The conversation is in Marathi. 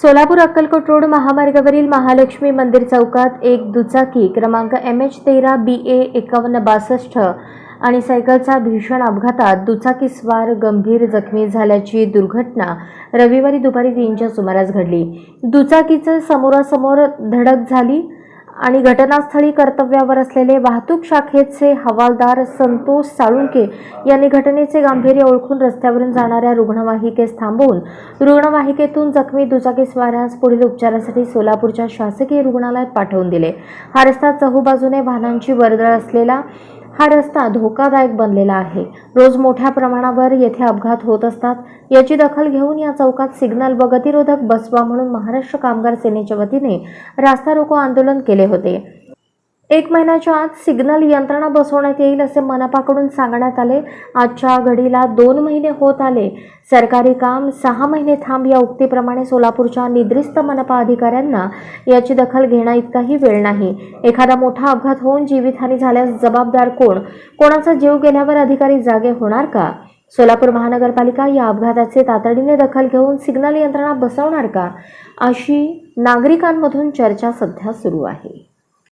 सोलापूर अक्कलकोट रोड महामार्गावरील महालक्ष्मी मंदिर चौकात एक दुचाकी क्रमांक एम एच तेरा बी ए एकावन्न बासष्ट आणि सायकलचा भीषण अपघातात दुचाकी स्वार गंभीर जखमी झाल्याची दुर्घटना रविवारी दुपारी तीनच्या सुमारास घडली. दुचाकीचं समोरासमोर धडक झाली. आणि घटनास्थळी कर्तव्यावर असलेले वाहतूक शाखेचे हवालदार संतोष साळुंके यांनी घटनेचे गांभीर्य ओळखून रस्त्यावरून जाणाऱ्या रुग्णवाहिकेस थांबवून रुग्णवाहिकेतून जखमी दुचाकी स्वाऱ्यास पुढील उपचारासाठी सोलापूरच्या शासकीय रुग्णालयात पाठवून दिले. हा रस्ता चहूबाजूने वाहनांची वर्दळ असलेला हा रस्ता धोकादायक बनलेला आहे. रोज मोठ्या प्रमाणावर येथे अपघात होत असतात. याची दखल घेऊन या चौकात सिग्नल व गतिरोधक बसवा म्हणून महाराष्ट्र कामगार सेनेच्या वतीने रास्ता रोको आंदोलन केले होते. एक महिन्याच्या आत सिग्नल यंत्रणा बसवण्यात येईल असे मनपाकडून सांगण्यात आले. आजच्या घडीला दोन महिने होत आले. सरकारी काम सहा महिने थांब या उक्तीप्रमाणे सोलापूरच्या निद्रिस्त मनपा अधिकाऱ्यांना याची दखल घेण्या इतकाही वेळ नाही. एखादा मोठा अपघात होऊन जीवितहानी झाल्यास जबाबदार कोण? कोणाचा जीव गेल्यावर अधिकारी जागे होणार का? सोलापूर महानगरपालिका या अपघाताचे तातडीने दखल घेऊन सिग्नल यंत्रणा बसवणार का? अशी नागरिकांमधून चर्चा सध्या सुरू आहे.